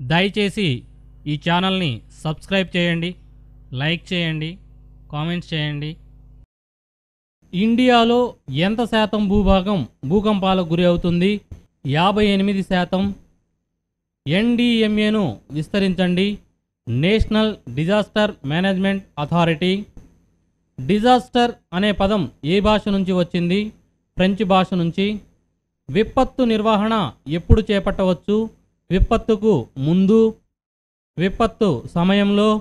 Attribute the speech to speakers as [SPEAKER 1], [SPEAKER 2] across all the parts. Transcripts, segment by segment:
[SPEAKER 1] దయచేసి ఈ ఛానల్ని సబ్స్క్రైబ్ చేయండి లైక్ చేయండి కామెంట్స్ చేయండి. ఇండియాలో ఎంత శాతం భూభాగం భూకంపాలకు గురి అవుతుంది? యాభై ఎనిమిది శాతం. ఎన్డిఎంఏను విస్తరించండి. National disaster management authority. Disaster అనే పదం ఏ భాష నుంచి వచ్చింది? ఫ్రెంచ్ భాష నుంచి. విపత్తు నిర్వహణ ఎప్పుడు చేపట్టవచ్చు? విపత్తుకు ముందు విపత్తు సమయంలో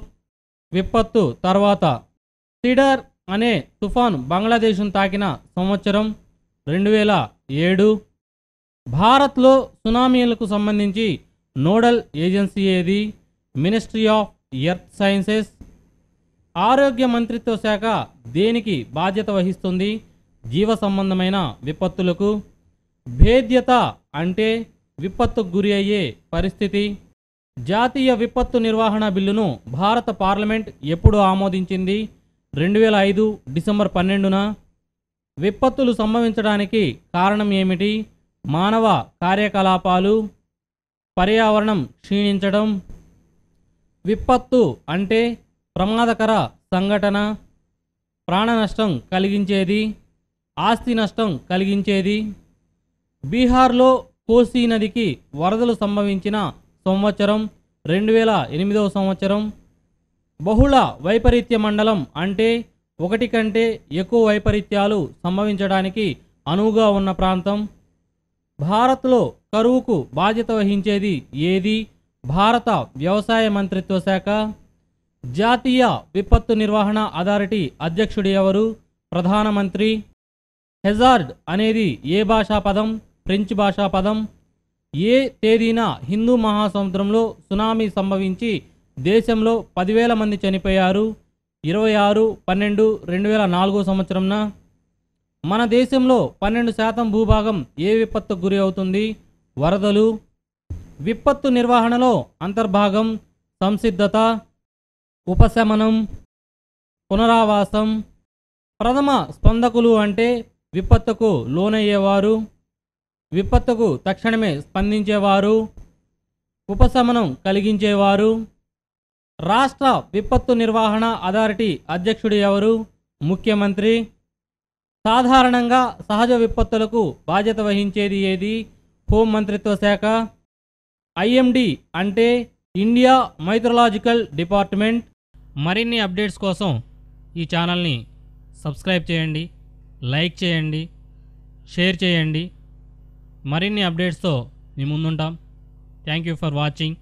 [SPEAKER 1] విపత్తు తర్వాత. సిడర్ అనే తుఫాన్ బంగ్లాదేశ్ను తాకిన సంవత్సరం రెండు వేల ఏడు. భారత్లో సునామీలకు సంబంధించి నోడల్ ఏజెన్సీ ఏది? Ministry of earth sciences. ఆరోగ్య మంత్రిత్వ శాఖ దేనికి బాధ్యత వహిస్తుంది? జీవ సంబంధమైన విపత్తులకు. భేద్యత అంటే విపత్తుకు గురి అయ్యే పరిస్థితి. జాతీయ విపత్తు నిర్వహణ బిల్లును భారత పార్లమెంట్ ఎప్పుడు ఆమోదించింది? రెండు వేల ఐదు డిసెంబర్ పన్నెండున. విపత్తులు సంభవించడానికి కారణం ఏమిటి? మానవ కార్యకలాపాలు పర్యావరణం క్షీణించడం. విపత్తు అంటే ప్రమాదకర సంఘటన ప్రాణ నష్టం కలిగించేది ఆస్తి నష్టం కలిగించేది. బీహార్లో కోసీ నదికి వరదలు సంభవించిన సంవత్సరం రెండు వేల ఎనిమిదవ సంవత్సరం. బహుళ వైపరీత్య మండలం అంటే ఒకటి కంటే ఎక్కువ వైపరీత్యాలు సంభవించడానికి అనువుగా ఉన్న ప్రాంతం. భారత్లో కరువుకు బాధ్యత వహించేది ఏది? భారత వ్యవసాయ మంత్రిత్వ శాఖ. జాతీయ విపత్తు నిర్వహణ అథారిటీ అధ్యక్షుడు ఎవరు? ప్రధానమంత్రి. హెజార్డ్ అనేది ఏ భాషా పదం? ఫ్రెంచ్ భాషా పదం. ఏ తేదీన హిందూ మహాసముద్రంలో సునామీ సంభవించి దేశంలో పదివేల మంది చనిపోయారు? ఇరవై ఆరు పన్నెండు రెండు వేల నాలుగో సంవత్సరంన మన దేశంలో పన్నెండు శాతం భూభాగం ఏ విపత్తుకు గురి అవుతుంది? వరదలు విపత్తు నిర్వహణలో అంతర్భాగం సంసిద్ధత ఉపశమనం పునరావాసం ప్రథమ స్పందకులు అంటే విపత్తుకు లోనయ్యేవారు? విపత్తుకు తక్షణమే స్పందించేవారు ఉపశమనం కలిగించేవారు రాష్ట్ర విపత్తు నిర్వహణ అథారిటీ అధ్యక్షుడు ఎవరు ముఖ్యమంత్రి సాధారణంగా సహజ విపత్తులకు బాధ్యత వహించేది ఏది హోం మంత్రిత్వ శాఖ ఐఎండి అంటే ఇండియా మైథ్రలాజికల్ డిపార్ట్మెంట్. మరిన్ని అప్డేట్స్ కోసం ఈ ఛానల్ని సబ్స్క్రైబ్ చేయండి లైక్ చేయండి షేర్ చేయండి. మరిన్ని అప్డేట్స్తో మీ ముందుంటాం. Thank you for watching